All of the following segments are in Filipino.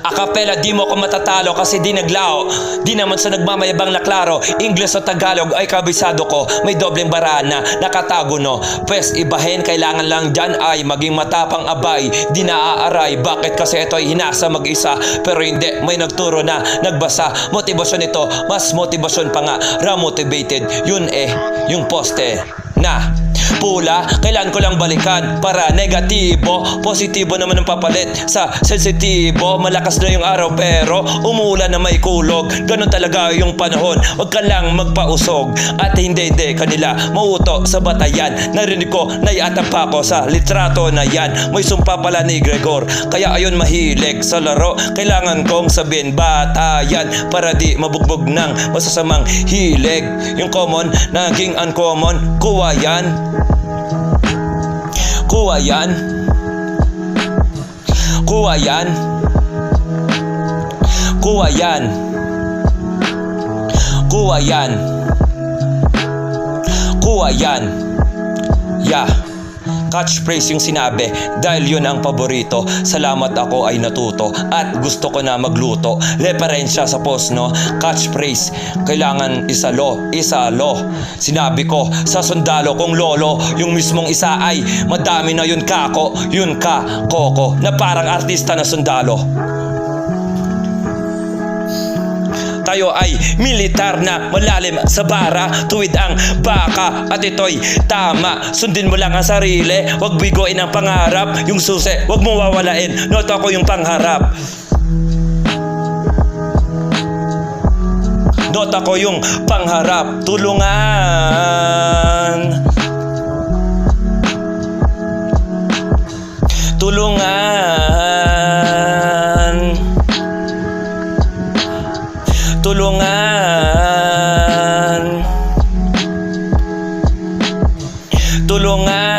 Akapela di mo ako matatalo kasi di naglao. Di naman sa nagmamayabang na klaro Ingles o Tagalog ay kabisado ko. May dobleng barana nakatago no? Pwes ibahin kailangan lang dyan ay Maging matapang abay. Di naaaray Bakit kasi ito ay hinasa mag-isa? Pero hindi may nagturo na Nagbasa. Motivasyon ito Mas motivasyon pa nga. Ra-motivated Yun eh Yung poste na Pula, kailan ko lang balikan? Para negatibo Positibo naman ang papalit. Sa sensitibo Malakas na yung araw pero umulan na may kulog. Ganon talaga yung panahon Huwag ka lang magpausog. At hindi hindi kanila mauto sa batayan. Narinig ko naiatang pa ako sa litrato na yan. May sumpa pala ni Gregor Kaya ayon mahilig sa laro. Kailangan kong sabihin batayan Para di mabugbog ng masasamang hilig. Yung common naging uncommon Kuha yan Kuha yan. Kuha yan. Kuha yan. Kuha yan. Kuha yan. Yeah Catchphrase yung sinabi dahil yun ang paborito. Salamat ako ay natuto at gusto ko na magluto. Referensya sa post no, catchphrase. Kailangan isalo, isalo. Sinabi ko sa sundalo kong lolo, yung mismong isa ay madami na yun kako, yun ka, koko, na parang artista na sundalo. Tayo ay militar na malalim sa bara Tuwid ang baka. At ito'y tama. Sundin mo lang ang sarili. Huwag bigoin ang pangarap. Yung susi, huwag mo wawalain. Noto ko yung pangharap. Nota ko yung pangharap. Tulungan. Tulungan Tulungan. Tulungan.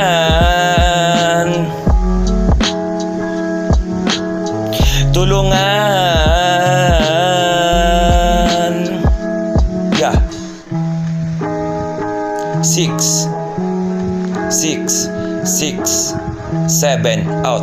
Tulungan. Yeah. Six. Six. Six. Seven. Out